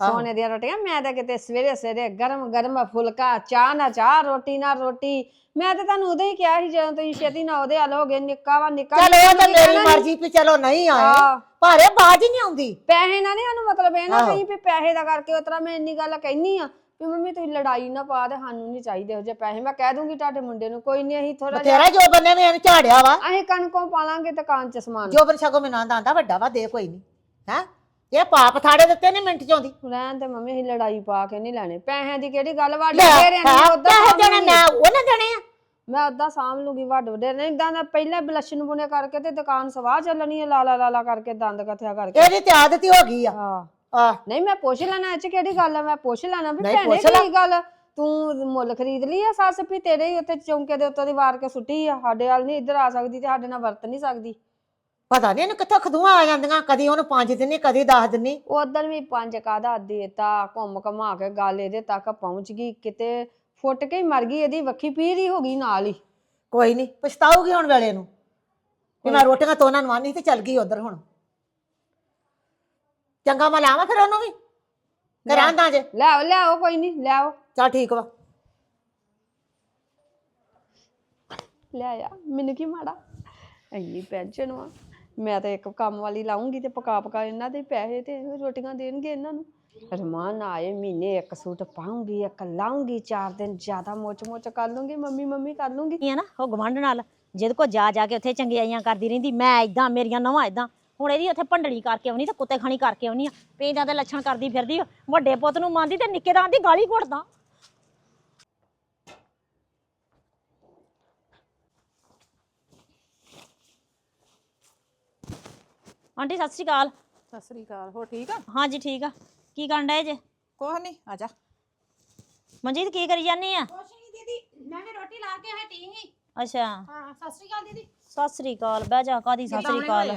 [SPEAKER 5] ਸੋਨੇ ਦੀਆਂ ਰੋਟੀਆਂ ਮੈਂ ਤਾਂ ਕਿਤੇ ਸਵੇਰੇ ਸਵੇਰੇ ਗਰਮ ਗਰਮ ਫੁਲਕਾ ਚਾਹ ਨਾ ਚਾਹ ਰੋਟੀ ਨਾ ਰੋਟੀ। ਮੈਂ ਤਾਂ ਤੁਹਾਨੂੰ ਉਦੋਂ ਹੀ ਕਿਹਾ ਸੀ ਜਦੋਂ ਤੁਸੀਂ ਛੇਤੀ ਨਾ ਉਹਦੇ ਹੱਲ ਹੋ ਗਏ ਨਿੱਕਾ ਵਾ ਨਿੱਕਾ
[SPEAKER 3] ਚਲੋ ਉਹ ਤਾਂ ਮੇਰੀ। ਮਰਜ਼ੀ ਵੀ ਚਲੋ ਨਹੀਂ ਆਏ। ਇਹ ਬਾਜ ਹੀ ਨਹੀਂ ਆਉਂਦੀ।
[SPEAKER 5] ਪੈਸੇ ਨਾ ਨਹੀਂ ਸਾਨੂੰ ਮਤਲਬ ਇਹ ਨਾ। ਕਹੀਂ ਵੀ ਪੈਸੇ ਦਾ ਕਰਕੇ ਉਤਰਾ ਮੈਂ ਇੰਨੀ ਗੱਲ ਕਹਿਨੀ ਆ ਵੀ ਮੰਮੀ ਤੁਸੀਂ ਲੜਾਈ ਨਾ ਪਾ ਤੇ ਸਾਨੂੰ ਨਹੀਂ ਚਾਹੀਦੇ ਉਹ ਜੇ ਪੈਸੇ। ਮੈਂ ਕਹਿ ਦੂੰਗੀ ਤੁਹਾਡੇ ਮੁੰਡੇ ਨੂੰ ਕੋਈ ਨਹੀਂ ਅਸੀਂ ਥੋੜਾ ਜਿਹਾ
[SPEAKER 3] ਬਥੇਰਾ ਜੋ ਬੰਨੇ ਨੇ ਇਹਨੂੰ ਝਾੜਿਆ ਵਾ।
[SPEAKER 5] ਅਸੀਂ ਕਣਕੋਂ ਪਾਲਾਂਗੇ ਦੁਕਾਨ ਚ ਸਮਾਨ।
[SPEAKER 3] ਜੋ ਬਨ ਸਗੋਂ ਮੈਨੂੰ ਆਂਦਾ ਆਂਦਾ ਵੱਡਾ ਵਾ ਦੇ ਕੋਈ ਨਹੀਂ ਹੈ? ਇਹ ਪਾਪ ਥਾੜੇ ਦਿੱਤੇ ਨਹੀਂ ਮਿੰਟ ਚ ਆਉਂਦੀ।
[SPEAKER 5] ਰਹਿਣ ਤੇ ਮੰਮੀ ਅਸੀਂ ਲੜਾਈ ਪਾ ਕੇ ਨਹੀਂ ਲੈਣੇ। ਪੈਸਿਆਂ ਦੀ ਕਿਹੜੀ ਗੱਲ ਵਾ
[SPEAKER 3] ਲੈ
[SPEAKER 5] ਡੇਰੇ
[SPEAKER 3] ਹਾਂ,
[SPEAKER 5] ਨਹੀਂ ਉਦਾਂ
[SPEAKER 3] ਪੈਸੇ ਦੇਣੇ ਮੈਂ ਉਹਨੇ ਦੇਣੇ ਆ।
[SPEAKER 5] ਮੈਂ ਅੱਧਾ ਸਾਂਭ ਲੂੰਗੀ ਵੱਡ ਵੱਡੇ ਨਹੀਂ ਇਦਾਂ ਦਾ ਪਹਿਲਾਂ ਬਲਸ਼ਨ ਬੁਨੇ ਕਰਕੇ ਤੇ ਦੁਕਾਨ ਸਵਾਹ ਚੱਲਣੀ ਹੈ ਲਾਲਾ ਲਾਲਾ ਕਰਕੇ ਦੰਦ ਕਥਿਆ ਕਰਕੇ।
[SPEAKER 3] ਇਹਦੀ ਤੇ ਆਦਤ ਹੀ ਹੋ ਗਈ ਆ।
[SPEAKER 5] ਹਾਂ।
[SPEAKER 3] ਆ।
[SPEAKER 5] ਨਹੀਂ ਮੈਂ ਪੁੱਛ ਲੈਣਾ ਇਹ ਚ ਕਿਹੜੀ ਗੱਲ ਆ? ਮੈਂ ਪੁੱਛ ਲੈਣਾ ਵੀ ਭੈਣੇ। ਕੀ ਗੱਲ? ਤੂੰ ਮੁੱਲ ਖਰੀਦ ਲਈ ਆ ਸੱਸ ਵੀ ਤੇਰੇ ਹੀ ਉੱਤੇ ਚੌਂਕੇ ਦੇ ਉੱਤੇ ਦੀ ਵਾਰ ਕੇ ਸੁੱਟੀ ਆ। ਸਾਡੇ ਵੱਲ ਨਹੀਂ ਇੱਧਰ ਆ ਸਕਦੀ ਤੇ ਸਾਡੇ ਨਾਲ ਵਰਤ ਨਹੀਂ ਸਕਦੀ।
[SPEAKER 3] ਪਤਾ ਨਹੀਂ ਇਹਨੂੰ ਕਿੱਥੋਂ ਖਦੂਆਂ ਆ ਜਾਂਦੀਆਂ ਕਦੀ ਉਹਨੂੰ ਪੰਜ ਦਿਨੀ ਕਦੀ 10 ਦਿਨੀ।
[SPEAKER 5] ਉਦੋਂ ਵੀ ਪੰਜ ਕਾਦਾ ਦੇਤਾ ਘੁੰਮ ਘਮਾ ਕੇ ਗੱਲ ਇਹਦੇ ਤੱਕ ਪਹੁੰਚ ਗਈ ਕਿਤੇ ਫੁੱਟ ਕੇ ਹੀ ਮਰ ਗਈ ਇਹਦੀ ਵੱਖੀ ਪੀਰ ਹੀ ਹੋ ਗਈ ਨਾਲ ਹੀ।
[SPEAKER 3] ਕੋਈ ਨਹੀਂ ਪਛਤਾਊਗੀ ਹੁਣ ਵੇਲੇ ਨੂੰ। ਵੀ ਮੈਂ ਰੋਟੀਆਂ ਤੋਨਾਂ ਨੂੰ ਆਨੀ ਤੇ ਚੱਲ ਗਈ ਉਧਰ ਹੁਣ। ਚੰਗਾ ਮੈਂ ਲਾਵਾਂ ਫਿਰ ਉਹਨੂੰ ਵੀ। ਕਰਾਂ ਦਾਂ ਜੇ।
[SPEAKER 5] ਲੈ ਆਓ ਲੈ ਆਓ ਕੋਈ ਨਹੀਂ ਲੈ ਆਓ
[SPEAKER 3] ਚਲ ਠੀਕ ਵਾ।
[SPEAKER 5] ਲੈ ਆ ਮੈਨੂੰ ਕੀ ਮਾੜਾ। ਇੰਨੀ ਪੈਨਸ਼ਨ ਵਾ। ਮੈਂ ਤਾਂ ਇੱਕ ਕੰਮ ਵਾਲੀ ਲਾਉਂਗੀ ਤੇ ਪਕਾ ਪਕਾ ਇਹਨਾਂ ਦੇ ਪੈਸੇ ਤੇ ਰੋਟੀਆਂ ਦੇਣਗੇ ਇਹਨਾਂ ਨੂੰ। ਰਮਾਨ ਆਏ, ਮਹੀਨੇ ਇੱਕ ਸੂਟ ਪਾਉਂਗੀ ਇੱਕ ਲਾਉਂਗੀ ਚਾਰ ਦਿਨ ਜ਼ਿਆਦਾ ਮੋਚ ਮੋਚ ਕਰ ਲੂੰਗੀ, ਮੰਮੀ ਮੰਮੀ ਕਰ ਲੂੰਗੀ।
[SPEAKER 1] ਆ ਨਾ, ਉਹ ਗਵੰਡ ਨਾਲ, ਜਿਹਦੇ ਕੋ ਜਾ ਜਾ ਕੇ ਉੱਥੇ ਚੰਗਿਆਈਆਂ ਕਰਦੀ ਰਹਿੰਦੀ, ਮੈਂ ਇਦਾਂ ਮੇਰੀਆਂ ਨਵਾਂ ਇਦਾਂ ਹੁਣ ਇਹਦੀ ਉੱਥੇ ਭੰਡਲੀ ਕਰਕੇ ਆਉਣੀ ਤੇ ਕੁੱਤੇ ਖਾਣੀ ਕਰਕੇ ਆਉਣੀ ਆ। ਪੇਂਦਾਂ ਦੇ ਲੱਛਣ ਕਰਦੀ ਫਿਰਦੀ ਆ। ਵੱਡੇ ਪੁੱਤ ਨੂੰ ਮੰਨਦੀ ਤੇ ਨਿੱਕੇ ਦਾ ਆਂਦੀ ਗਾਲੀ ਘੁੱਟਦਾ। ਆਂਟੀ ਸਤਿ ਸ਼੍ਰੀ ਅਕਾਲ।
[SPEAKER 6] ਸਤਿ ਸ੍ਰੀ ਅਕਾਲ ਹੋ ਠੀਕ ਆ?
[SPEAKER 1] ਹਾਂਜੀ ਠੀਕ ਆ। ਕੀ ਕਰਨ ਡਏ ਜੇ?
[SPEAKER 6] ਕੁਛ ਨਹੀਂ ਆ ਜਾ।
[SPEAKER 1] ਮਨਜੀਤ ਕੀ ਕਰੀ ਜਾਨੀ ਆ?
[SPEAKER 7] ਕੁਛ ਨਹੀਂ ਦੀਦੀ ਮੈਂ ਵੀ ਰੋਟੀ ਲਾ ਕੇ ਹਟੀ ਸੀ।
[SPEAKER 1] ਅੱਛਾ।
[SPEAKER 7] ਹਾਂ ਸਤਿ ਸ਼੍ਰੀ ਅਕਾਲ ਦੀਦੀ।
[SPEAKER 1] ਸਤਿ ਸ੍ਰੀ ਅਕਾਲ ਬਹਿ ਜਾ ਕਾਦੀ ਸਤਿ ਸ੍ਰੀ ਅਕਾਲ।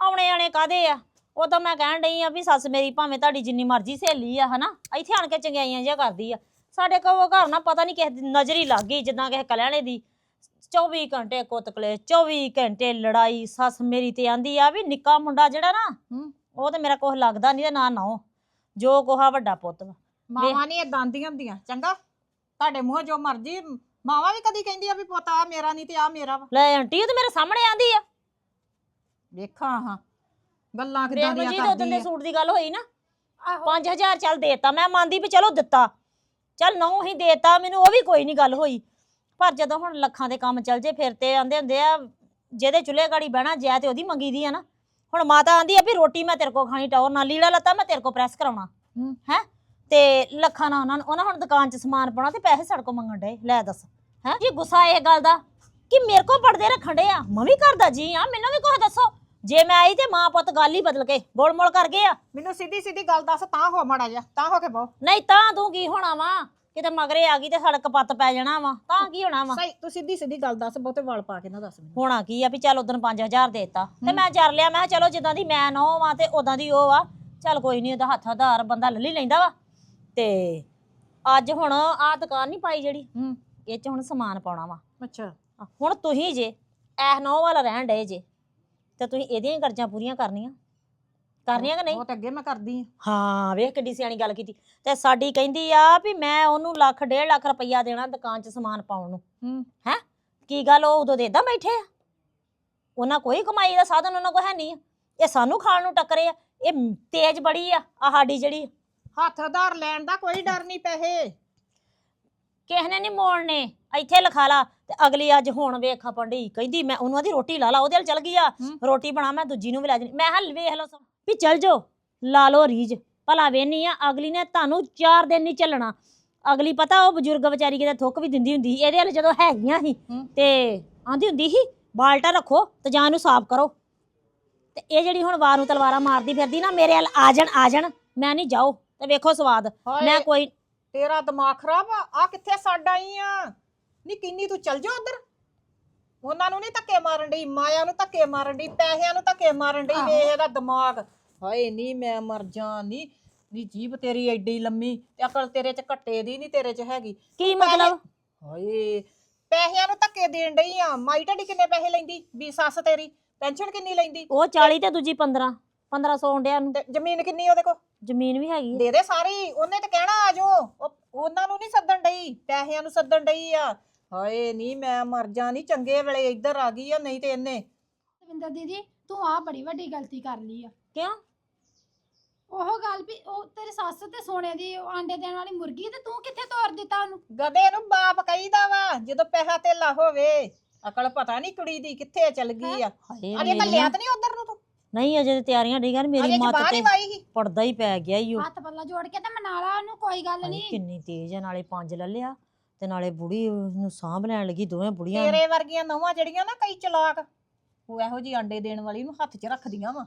[SPEAKER 1] ਆਉਣੇ ਆਣੇ ਕਾਦੇ ਆ? ਉਹ ਤਾਂ ਮੈਂ ਕਹਿਣ ਡਈ ਆ ਵੀ ਸੱਸ ਮੇਰੀ ਭਾਵੇਂ ਤੁਹਾਡੀ ਜਿੰਨੀ ਮਰਜ਼ੀ ਸਹੇਲੀ ਆ ਹਨਾ? ਇੱਥੇ ਆਣ ਕੇ ਚੰਗਿਆਈਆਂ ਜਿਹਾ ਕਰਦੀ ਆ। ਸਾਡੇ ਕੋਲ ਉਹ ਘਰ ਨਾ ਪਤਾ ਨਹੀਂ ਕਿਸੇ ਦੀ ਨਜ਼ਰ ਹੀ ਲੱਗ ਗਈ ਜਿੱਦਾਂ ਕਿਸੇ ਕਲਿਆਣੇ ਦੀ। 24 ਘੰਟੇ ਕੁੱਤਕਲੇ 24 ਘੰਟੇ ਲੜਾਈ ਸੱਸ ਮੇਰੀ ਤੇ ਆਂਦੀ ਆ ਵੀ ਨਿੱਕਾ ਮੁੰਡਾ ਜਿਹੜਾ ਨਾ
[SPEAKER 6] ਹੂੰ।
[SPEAKER 1] ਉਹ ਤੇ ਮੇਰਾ ਕੁਛ ਲੱਗਦਾ ਨਹੀਂ ਤੇ ਨਾ ਨਾ ਉਹ ਜੋ ਕੋਹਾ ਵੱਡਾ ਪੁੱਤ ਵਾ।
[SPEAKER 6] ਮਾਵਾਂ ਨਹੀਂ ਏਦਾਂ ਦੀਆਂ ਹੁੰਦੀਆਂ ਚੰਗਾ? ਤੁਹਾਡੇ ਮੂੰਹੋਂ ਜੋ ਮਰਜ਼ੀ ਮਾਵਾਂ ਵੀ ਕਦੀ ਕਹਿੰਦੀ ਆ ਵੀ ਪੁੱਤ ਆ ਮੇਰਾ ਨਹੀਂ ਤੇ ਆ ਮੇਰਾ ਵਾ।
[SPEAKER 1] ਲੈ ਆਂਟੀ ਉਹ ਤੇ ਮੇਰੇ ਸਾਹਮਣੇ ਆਂਦੀ ਆ।
[SPEAKER 6] ਵੇਖਾਂ ਹਾਂ ਗੱਲਾਂ ਕਿਦਾਂ ਦੀਆਂ
[SPEAKER 1] ਮਨਜੀਤ ਉਦੋਂ
[SPEAKER 6] ਕਰਦੀ
[SPEAKER 1] ਦੇ
[SPEAKER 6] ਆ।
[SPEAKER 1] ਸੂਟ ਦੀ ਗੱਲ ਹੋਈ ਨਾ
[SPEAKER 7] ਆਹੋ।
[SPEAKER 1] 5000 ਚੱਲ ਦੇਤਾ ਮੈਂ ਮੰਨਦੀ ਵੀ ਚਲੋ ਦਿੱਤਾ। ਚੱਲ ਨੌ ਹੀ ਦੇਤਾ ਮੈਨੂੰ ਉਹ ਵੀ ਕੋਈ ਨਹੀਂ ਗੱਲ ਹੋਈ। ਪਰ ਜਦੋਂ ਹੁਣ ਲੱਖਾਂ ਦੇ ਕੰਮ ਚੱਲ ਜੇ ਫਿਰ ਤੇ ਆਂਦੇ ਹੁੰਦੇ ਆ ਜਿਹਦੇ ਚੁੱਲ੍ਹੇ ਗਾੜੀ ਬਹਿਣਾ ਜੈ ਤੇ ਉਹਦੀ ਮੰਗੀ ਦੀ ਆ ਨਾ। ਹੁਣ ਮਾਤਾ ਆਂਦੀ ਆ ਵੀ ਰੋਟੀ ਮੈਂ ਤੇਰੇ ਕੋ ਖਾਣੀ ਟੌਰ ਨਾਲ ਲੀੜਾ ਲੱਤਾ ਮੈਂ ਤੇਰੇ ਕੋ ਪ੍ਰੈਸ ਕਰਾਉਣਾ।
[SPEAKER 6] ਹੂੰ।
[SPEAKER 1] ਤੇ ਲੱਖਾਂ ਨਾਲ ਉਹਨਾਂ ਨੂੰ ਉਹਨਾਂ ਹੁਣ ਦੁਕਾਨ 'ਚ ਸਮਾਨ ਪਾਉਣਾ ਤੇ ਪੈਸੇ ਸਾਡੇ ਕੋ ਮੰਗਣ ਡਏ ਲੈ ਦੱਸ ਹੈ? ਜੀ ਗੁੱਸਾ ਇਹ ਗੱਲ ਦਾ ਕਿ ਮੇਰੇ ਕੋ ਪੜਦੇ ਰੱਖਣ ਡੇ ਆ ਮੈਂ ਵੀ ਕਰਦਾ ਜੀ ਆ ਮੈਨੂੰ ਵੀ ਕੁਝ ਦੱਸੋ। ਜੇ ਮੈਂ ਆਈ ਤੇ ਮਾਂ ਪੁੱਤ ਗੱਲ ਹੀ ਬਦਲ ਕੇ ਗੋਲਮੋਲ ਕਰ ਗਏ ਆ।
[SPEAKER 6] ਮੈਨੂੰ ਸਿੱਧੀ ਸਿੱਧੀ ਗੱਲ ਦੱਸ ਤਾਂ ਹੋ ਮਾੜਾ ਜਾ ਤਾਂ ਹੋ ਕੇ ਬਹੁ।
[SPEAKER 1] ਨਹੀਂ ਤਾਂ ਕੀ ਹੋਣਾ ਵਾ? ਕਿਤੇ ਮਗਰੇ ਆ ਗਈ ਤੇ ਸੜਕ ਪੱਤ ਪੈ ਜਾਣਾ ਵਾ ਤਾਂ ਕੀ ਹੋਣਾ ਵਾ?
[SPEAKER 6] ਸਹੀ ਤੂੰ ਸਿੱਧੀ ਸਿੱਧੀ ਗੱਲ ਦੱਸ ਬਹੁਤੇ ਵਾਲ ਪਾ ਕੇ ਨਾ ਦੱਸ ਮੈਨੂੰ।
[SPEAKER 1] ਹੋਣਾ ਕੀ ਆ ਵੀ ਚੱਲ ਉਦੋਂ 5000 ਦੇਤਾ। ਤੇ ਮੈਂ ਜਰ ਲਿਆ ਮੈਂ ਕਿਹਾ ਚਲੋ ਜਿੱਦਾਂ ਦੀ ਮੈਂ ਨੋ ਵਾਂ ਤੇ ਉਦਾਂ ਦੀ ਉਹ ਆ। ਚੱਲ ਕੋਈ ਨਹੀਂ ਉਹਦਾ ਹੱਥ ਆਧਾਰ ਬੰਦਾ ਲੱਲੀ ਲੈਂਦਾ ਵਾ। ਤੇ ਅੱਜ ਹੁਣ ਆ ਦੁਕਾਨ ਨਹੀਂ ਪਾਈ ਜਿਹੜੀ
[SPEAKER 6] ਹੂੰ।
[SPEAKER 1] ਇਹ ਚ ਹੁਣ ਸਮਾਨ ਪਾਉਣਾ ਵਾ।
[SPEAKER 6] ਅੱਛਾ।
[SPEAKER 1] ਹੁਣ ਤੁਸੀਂ ਜੇ ਐ ਨੋ ਵਾਲਾ ਰਹਿਣ ਡਏ ਜੇ ਤੇ ਤੁਸੀਂ ਇਹਦੀਆਂ ਹੀ ਕਰਜ਼ਾਂ ਪੂਰੀਆਂ ਕਰਨੀਆਂ। ਕਰਨੀਆਂ ਕਿ ਨਹੀਂ?
[SPEAKER 6] ਉਹ ਤੇ ਅੱਗੇ ਮੈਂ ਕਰਦੀ ਆ।
[SPEAKER 1] ਹਾਂ ਵੇਖ ਕਿੱਡੀ ਸਿਆਣੀ ਗੱਲ ਕੀਤੀ। ਤੇ ਸਾਡੀ ਕਹਿੰਦੀ ਆ ਵੀ ਮੈਂ ਉਹਨੂੰ ਲੱਖ ਡੇਢ ਲੱਖ ਰੁਪਈਆ ਦੇਣਾ ਦੁਕਾਨ 'ਚ ਸਮਾਨ ਪਾਉਣ ਨੂੰ।
[SPEAKER 6] ਹੂੰ।
[SPEAKER 1] ਹੈ? ਕੀ ਗੱਲ ਉਹ ਉਦੋਂ ਦੇਦਾ ਬੈਠੇ ਆ? ਉਹਨਾਂ ਕੋਈ ਕਮਾਈ ਦਾ ਸਾਧਨ ਉਹਨਾਂ ਕੋਲ ਹੈ ਨਹੀਂ ਆ। ਇਹ ਸਾਨੂੰ ਖਾਣ ਨੂੰ ਟੱਕਰੇ ਆ। ਇਹ ਤੇਜ਼ ਬੜੀ ਆ ਆ ਸਾਡੀ ਜਿਹੜੀ
[SPEAKER 6] ਹੱਥ ਆਧਾਰ ਲੈਣ ਦਾ ਕੋਈ ਡਰ ਨਹੀਂ ਪੈਸੇ।
[SPEAKER 1] ਕਿਸੇ ਨੇ ਨਹੀਂ ਮੋੜਨੇ। ਇੱਥੇ ਲਿਖਾ ਲਾ ਤੇ ਅਗਲੀ ਅੱਜ ਹੁਣ ਵੇਖ ਪੰਡੀ ਕਹਿੰਦੀ ਮੈਂ ਉਹਨੂੰ ਆਦੀ ਰੋਟੀ ਲਾ ਲਾ ਉਹਦੇ ਨਾਲ ਚਲ ਗਈ ਆ।
[SPEAKER 6] ਹੂੰ।
[SPEAKER 1] ਰੋਟੀ ਬਣਾ ਮੈਂ ਦੂਜੀ ਨੂੰ ਵੀ ਲੈ ਜਾਣੀ। ਮੈਂ ਹਲ ਵੇਖ ਲਓ ਸਭ ਵੀ ਚਲ ਜਾਓ ਲਾ ਲਓ ਰੀਜ ਭਲਾ ਵੇਨੀ ਆ ਅਗਲੀ ਨੇ ਤੁਹਾਨੂੰ 4 ਦਿਨ ਨਹੀਂ ਚੱਲਣਾ। ਅਗਲੀ ਪਤਾ ਉਹ ਬਜ਼ੁਰਗ ਵਿਚਾਰੀ ਕਿਤੇ ਥੁੱਕ ਵੀ ਦਿੰਦੀ ਹੁੰਦੀ ਸੀ। ਇਹਦੇ ਵਾਲ ਜਦੋਂ ਹੈਗੀਆਂ ਸੀ
[SPEAKER 6] ਹੂੰ।
[SPEAKER 1] ਤੇ ਆਂਦੀ ਹੁੰਦੀ ਸੀ ਬਾਲਟਾ ਰੱਖੋ ਤੇ ਜਾਂ ਇਹਨੂੰ ਸਾਫ਼ ਕਰੋ। ਤੇ ਇਹ ਜਿਹੜੀ ਹੁਣ ਵਾਰ ਨੂੰ ਤਲਵਾਰਾਂ ਮਾਰਦੀ ਫਿਰਦੀ ਨਾ ਮੇਰੇ ਵੱਲ ਆ ਜਾਣ ਆ ਜਾਣ ਮੈਂ ਨਹੀਂ ਜਾਓ ਤੇ ਵੇਖੋ ਸਵਾਦ ਮੈਂ
[SPEAKER 6] ਹਾਏ
[SPEAKER 1] ਕੋਈ
[SPEAKER 6] ਤੇਰਾ ਦਿਮਾਗ ਖਰਾਬ ਆ ਆ ਕਿੱਥੇ ਛੱਡ ਆਈ ਆ? ਨੀ ਕਿੰਨੀ ਤੂੰ ਚੱਲ ਜਾ ਉਧਰ। ਉਹਨਾਂ ਨੂੰ ਨਹੀਂ ਧੱਕੇ ਮਾਰਨ ਡਈ ਮਾਇਆ ਨੂੰ ਧੱਕੇ ਮਾਰਨ ਡਈ ਪੈਸਿਆਂ ਨੂੰ ਧੱਕੇ ਮਾਰਨ ਡਈ ਵੇ ਇਹਦਾ ਦਿਮਾਗ। ਹਾਏ ਨਹੀਂ ਮੈਂ ਮਰ ਜਾ ਨੀ। ਨੀ ਜੀਬ ਤੇਰੀ ਐਡੀ ਲੰਮੀ ਤੇ ਅਕਲ ਤੇਰੇ ਚ ਘੱਟੇ ਦੀ ਨਹੀਂ ਤੇਰੇ ਚ ਹੈਗੀ।
[SPEAKER 1] ਕੀ ਮਤਲਬ?
[SPEAKER 6] ਹਾਏ ਪੈਸਿਆਂ ਨੂੰ ਧੱਕੇ ਦੇਣ ਡਈ ਆ। ਮਾਈ ਢੱਡੀ ਕਿੰਨੇ ਪੈਸੇ ਲੈਂਦੀ? ਵੀ ਸੱਸ ਤੇਰੀ। ਪੈਨਸ਼ਨ ਕਿੰਨੀ ਲੈਂਦੀ?
[SPEAKER 1] ਉਹ 40 ਤੇ ਦੂਜੀ 15 1500 ਹੁੰਦਿਆਂ ਨੂੰ।
[SPEAKER 6] ਤੇ ਜ਼ਮੀਨ ਕਿੰਨੀ ਉਹਦੇ ਕੋਲ?
[SPEAKER 1] ਜ਼ਮੀਨ ਵੀ ਹੈਗੀ। ਆ।
[SPEAKER 6] ਦੇ ਦੇ ਸਾਰੀ। ਉਹਨੇ ਤੇ ਕਹਿਣਾ ਆ ਜਾਓ ਉਹ- ਉਹਨਾਂ ਨੂੰ ਨਹੀਂ ਸੱਦਣ ਡਈ। ਪੈਸਿਆਂ ਨੂੰ ਸੱਦਣ ਡਈ ਆ। ਹਾਏ ਨਹੀਂ ਮੈਂ ਮਰ ਜਾ ਨਹੀਂ ਚੰਗੇ ਵੇਲੇ ਇੱਧਰ ਆ ਗਈ ਆ ਨਹੀਂ ਤੇ ਇਹਨੇ
[SPEAKER 7] ਦਵਿੰਦਰ ਦੀਦੀ ਤੂੰ ਆ ਬੜੀ ਵੱਡੀ ਗਲਤੀ ਕਰ ਲਈ ਆ।
[SPEAKER 1] ਕਿਉਂ?
[SPEAKER 7] ਉਹ ਗੱਲ ਵੀ ਉਹ ਤੇਰੀ ਸੱਸ ਤੇ ਸੋਨੇ ਦੀ ਉਹ ਆਂਡੇ ਦੇਣ ਵਾਲੀ ਮੁਰਗੀ ਤੇ ਤੂੰ ਕਿੱਥੇ ਤੋਰ ਦਿੱਤਾ ਉਹਨੂੰ?
[SPEAKER 6] ਗਧੇ ਨੂੰ ਬਾਪ ਕਹੀਦਾ ਵਾ ਜਦੋਂ ਪੈਸਾ ਧੇਲਾ ਹੋਵੇ ਅਕਲ ਪਤਾ ਨਹੀਂ ਕੁੜੀ ਦੀ ਕਿੱਥੇ ਚੱਲ ਗਈ ਆ।
[SPEAKER 1] ਹਾਏ
[SPEAKER 6] ਅਜੇ
[SPEAKER 1] ਮੇਰੀ
[SPEAKER 6] ਕੱਲਿਆ ਤਾਂ ਨਹੀਂ ਉਧਰ ਨੂੰ ਤੂੰ?
[SPEAKER 1] ਨਹੀਂ ਅਜੇ ਤੇ ਤਿਆਰੀਆਂ ਢੀਗਾਂ
[SPEAKER 6] ਅਜੇ
[SPEAKER 1] ਮੇਰੀ
[SPEAKER 6] ਜ਼ਬਾਨ
[SPEAKER 1] ਤੇ
[SPEAKER 6] ਹੀ ਵਾਈ ਸੀ।
[SPEAKER 1] ਪੜਦਾ ਹੀ ਪੈ ਗਿਆ ਈ ਉਹ।
[SPEAKER 7] ਹੱਥ ਪੱਲਾ ਜੋੜ ਕੇ ਤੇ ਮਨਾ ਲਾ ਉਹਨੂੰ ਕੋਈ ਗੱਲ
[SPEAKER 1] ਹਾਏ,
[SPEAKER 7] ਨਹੀਂ
[SPEAKER 1] ਕਿੰਨੀ ਤੇਜ਼ ਆ ਨਾਲੇ ਪੰਜ ਲੈ ਲਿਆ ਤੇ ਨਾਲੇ ਬੁੜੀ ਨੂੰ ਸਾਂਭ ਲੈਣ ਲੱਗੀ ਦੋਵੇਂ ਬੁੜੀਆਂ ਨੂੰ।
[SPEAKER 6] ਤੇਰੇ ਵਰਗੀਆਂ ਨੌਵਾਂ ਜਿਹੜੀਆਂ ਨਾ ਕਈ ਚਲਾਕ ਉਹ ਇਹੋ ਜੀ ਆਂਡੇ ਦੇਣ ਵਾਲੀ ਨੂੰ ਹੱਥ 'ਚ ਰੱਖਦੀਆਂ ਵਾ।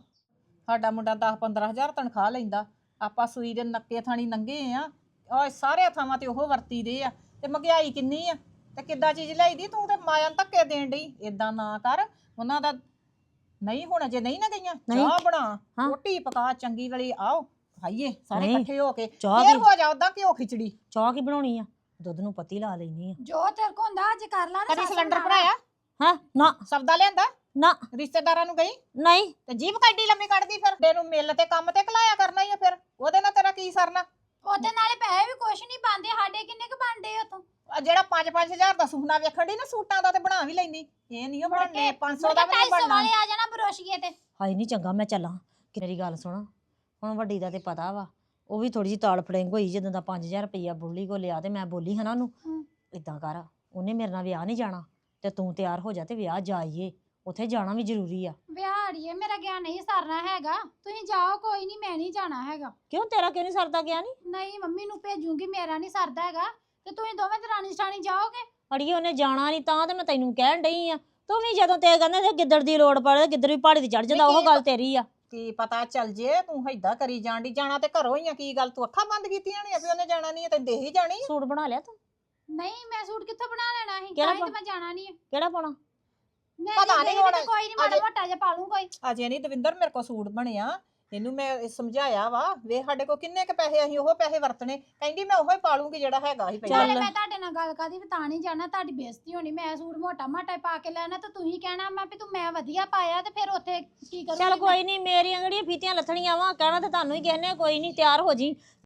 [SPEAKER 6] ਸਾਡਾ ਮੁੰਡਾ 10 15000 ਤਨਖਾਹ ਲੈਂਦਾ। ਆਪਾਂ ਸੂਈ ਦੇ ਨੱਕੇ ਥਾਣੀ ਨੰਗੇ ਆ। ਉਹ ਸਾਰੇ ਥਾਵਾਂ ਤੇ ਉਹ ਵਰਤੀਦੇ ਆ। ਤੇ ਮਹਿੰਗਾਈ ਕਿੰਨੀ ਆ? ਤੇ ਕਿੱਦਾਂ ਚੀਜ਼ ਲਿਆਈਦੀ ਤੂੰ? ਤੇ ਮਾਇਆ ਨੂੰ ਧੱਕੇ ਦੇਣ ਡਈ। ਇਦਾਂ ਨਾ ਕਰ। ਉਹਨਾਂ ਦਾ ਨਹੀਂ ਹੁਣ ਜੇ ਨਹੀਂ ਨਾ ਗਈਆਂ। ਚਾਹ ਬਣਾ। ਰੋਟੀ ਪਕਾ ਚੰਗੀ ਵਾਲੀ ਆਓ। ਖਾਈਏ ਸਾਰੇ
[SPEAKER 1] ਨਹੀਂ।
[SPEAKER 6] ਇਕੱਠੇ ਹੋ ਕੇ।
[SPEAKER 1] ਚਾਹ
[SPEAKER 6] ਫੇਰ ਹੋ ਜਾ ਉਦਾਂ ਘਿਓ ਖਿਚੜੀ।
[SPEAKER 1] ਚਾਹ ਕੀ ਬਣਾਉਣੀ ਆ? ਦੁੱਧ ਨੂੰ ਪਤੀ ਲਾ ਲੈਣੀ ਆ।
[SPEAKER 7] ਜੋ ਤੇਰੇ ਕੋ ਹੁੰਦਾ ਅੱਜ ਕਰ ਲਾ ਨਾ
[SPEAKER 6] ਕਦੀ
[SPEAKER 7] ਸੱਸ
[SPEAKER 6] ਸਿਲੰਡਰ
[SPEAKER 7] ਨਾਲ।
[SPEAKER 6] ਭਰਾਇਆ
[SPEAKER 1] ਹਾਂ ਨਾ।
[SPEAKER 6] ਸਬਦਾ ਲਿਆਂਦਾ?
[SPEAKER 1] ਨਾ।
[SPEAKER 6] ਰਿਸ਼ਤੇਦਾਰਾਂ ਨੂੰ ਗਈ
[SPEAKER 1] ਨਹੀਂ।
[SPEAKER 6] ਤੇ ਜੀਭ ਕੱਢੀ ਲੰਮੀ ਕੱਢਦੀ ਫਿਰ? ਦੇ ਨੂੰ ਮਿਲ ਤੇ ਕੰਮ ਤੇ ਕਲਾਇਆ ਕਰਨਾ ਹੀ ਆ ਫਿਰ। ਉਹਦੇ ਨਾਲ ਤੇਰਾ ਕੀ ਸਰਨਾ?
[SPEAKER 7] ਉਹਦੇ ਨਾਲੇ ਪੈਸੇ ਵੀ ਕੁਛ ਨਹੀਂ ਪਾਉਂਦੇ। ਸਾਡੇ ਕਿੰਨੇ ਕੁ ਬਣਦੇ ਉਤੋਂ
[SPEAKER 6] ਆ ਜਿਹੜਾ 5-5000 ਦਾ ਸੁਪਨਾ ਵੇਖਣ ਦੀ ਨਾ ਸੂਟਾਂ ਦਾ ਤੇ ਬਣਾ ਵੀ ਲੈਂਦੀ। ਇਹ ਨਹੀਂ ਬਣਨੇ
[SPEAKER 7] ਕੇ
[SPEAKER 6] 500 ਦਾ ਵੀ ਨਹੀਂ
[SPEAKER 7] 250
[SPEAKER 6] ਬਣਨਾ।
[SPEAKER 7] ਵਾਲੇ ਆ ਜਾਣਾ ਬਰੋਸ਼ੀਏ ਤੇ।
[SPEAKER 1] ਹਾਏ ਨਹੀਂ ਚੰਗਾ ਮੈਂ ਚੱਲਾਂ। ਕਿ ਮੇਰੀ ਗੱਲ ਸੁਣ। ਹੁਣ ਵੱਡੀ ਦਾ ਤੇ ਪਤਾ ਵਾ। ਉਹ ਵੀ ਥੋੜੀ ਜਿਹੀ ਤਾਲ ਫੜੇਂਗ ਹੋਈ ਜਦੋਂ ਦਾ 5000 ਰੁਪਈਆ ਬੁੱਲੀ ਕੋ ਲਿਆ ਤੇ ਮੈਂ ਬੋਲੀ ਹਨਾ ਉਹਨੂੰ
[SPEAKER 7] ਹਮ।
[SPEAKER 1] ਇਦਾਂ ਕਰ। ਉਹਨੇ ਮੇਰੇ ਨਾਲ ਵਿਆਹ ਨਹੀਂ ਜਾਣਾ। ਤੇ ਤੂੰ ਤਿਆਰ ਹੋ ਜਾ ਤੇ ਵਿਆਹ ਜਾਈਏ। ਉੱਥੇ ਜਾਣਾ ਵੀ ਜ਼ਰੂਰੀ ਆ।
[SPEAKER 7] ਵਿਹਾੜੀਏ ਮੇਰਾ ਗਿਆ ਨਹੀਂ ਸਰਨਾ ਹੈਗਾ। ਤੁਸੀਂ ਜਾਓ ਕੋਈ ਨਹੀਂ ਮੈਂ ਨਹੀਂ ਜਾਣਾ ਹੈਗਾ।
[SPEAKER 1] ਕਿਉਂ ਤੇਰਾ ਕਿਉਂ ਨਹੀਂ ਸਰਦਾ ਗਿਆ ਨਹੀਂ?
[SPEAKER 7] ਨਹੀਂ ਮੰਮੀ ਨੂੰ ਭੇਜੂਗੀ ਮੇਰਾ ਨਹੀਂ ਸਰਦਾ ਹੈਗਾ। ਤੇ ਤੁਸੀਂ ਦੋਵੇਂ ਦਰਾਣੀ ਸਠਾਣੀ ਜਾਓਗੇ?
[SPEAKER 1] ਅੜੀਏ ਉਹਨੇ ਜਾਣਾ ਨਹੀਂ ਤਾਂ ਤੇ ਮੈਂ ਤੈਨੂੰ ਕਹਿਣ ਡਈ ਆ। ਤੂੰ ਵੀ ਜਦੋਂ ਤੇ ਕਹਿੰਦੇ ਤੇ ਗਿੱਦੜ ਦੀ ਲੋੜ ਪੜੇ ਗਿੱਦੜ ਵੀ ਪਹਾੜੀ ਤੇ ਚੜ ਜਾਂਦਾ ਉਹ ਗੱਲ ਤੇਰੀ ਆ।
[SPEAKER 6] ਕੀ ਪਤਾ ਚੱਲ ਜੇ ਤੂੰ ਏਦਾਂ ਕਰੀ ਜਾਣ ਦੀ ਜਾਣਾ ਤੇ ਘਰੋਂ ਹੀ ਆ ਕੀ ਗੱਲ? ਤੂੰ ਅੱਖਾਂ ਬੰਦ ਕੀਤੀਆਂ ਨੇ ਵੀ ਉਹਨੇ ਜਾਣਾ ਨਹੀਂ ਤੇ ਦੇ ਹੀ ਜਾਣੀ ਆ।
[SPEAKER 1] ਸੂਟ ਬਣਾ ਲਿਆ ਤੂੰ?
[SPEAKER 7] ਨਹੀਂ ਮੈਂ ਸੂਟ ਕਿੱਥੋਂ ਬਣਾ ਲੈਣਾ ਸੀ?
[SPEAKER 1] ਕਿਹੜਾ
[SPEAKER 7] ਤਾਂ ਹੀ
[SPEAKER 1] ਪਾ-
[SPEAKER 7] ਤੇ ਮੈਂ ਜਾਣਾ ਨਹੀਂ ਹੈ
[SPEAKER 1] ਕਿਹੜਾ ਪਾਉਣਾ?
[SPEAKER 6] ਪਤਾ ਨਹੀਂ
[SPEAKER 7] ਤੇ
[SPEAKER 6] ਹੁਣ
[SPEAKER 7] ਕੋਈ ਨਹੀਂ ਮਾੜਾ
[SPEAKER 6] ਅਜੇ-
[SPEAKER 7] ਮੋਟਾ ਜਿਹਾ ਪਾ ਲੂੰ ਕੋਈ
[SPEAKER 6] ਅਜੇ ਨਹੀਂ ਦਵਿੰਦਰ ਮੇਰੇ ਕੋਲ ਸੂਟ ਬਣਿਆ ਇਹਨੂੰ ਮੈਂ ਸਮਝਾਇਆ ਵਾ ਵੇ ਸਾਡੇ ਕੋਲ ਕਿੰਨੇ ਕ ਪੈਸੇ ਅਸੀਂ ਉਹ ਪੈਸੇ ਵਰਤਣੇ ਕਹਿੰਦੀ ਮੈਂ ਉਹੋ ਹੀ ਪਾ ਲੂੰਗੀ ਜਿਹੜਾ ਹੈਗਾ ਸੀ ਪਹਿਲਾਂ
[SPEAKER 7] ਨਾਲੇ
[SPEAKER 1] ਚੱਲ।
[SPEAKER 7] ਮੈਂ ਤੁਹਾਡੇ ਨਾਲ ਗੱਲ ਕਰਦੀ ਵੀ ਤਾਂ ਨਹੀਂ ਜਾਣਾ ਤੁਹਾਡੀ ਬੇਇੱਜ਼ਤੀ ਹੋਣੀ ਮੈਂ ਸੂਟ ਮੋਟਾ ਮਾਟਾ ਪਾ ਕੇ ਲੈਣਾ ਤੇ ਤੁਸੀਂ ਕਹਿਣਾ ਮੈਂ ਵੀ ਤੂੰ ਮੈਂ ਵਧੀਆ ਪਾਇਆ ਤੇ ਫਿਰ ਉੱਥੇ ਕੀ ਕਰੂੰਗੀ
[SPEAKER 1] ਚੱਲ? ਕੋਈ ਨਹੀਂ ਮੇਰੀਆਂ ਜਿਹੜੀਆਂ ਫੀਤੀਆਂ ਲੱਥਣੀਆਂ ਵਾ ਕਹਿਣਾ ਤੇ ਤੁਹਾਨੂੰ ਹੀ ਕਹਿੰਨੇ ਕੋਈ ਨਹੀਂ ਤਿਆਰ ਹੋ ਜੀ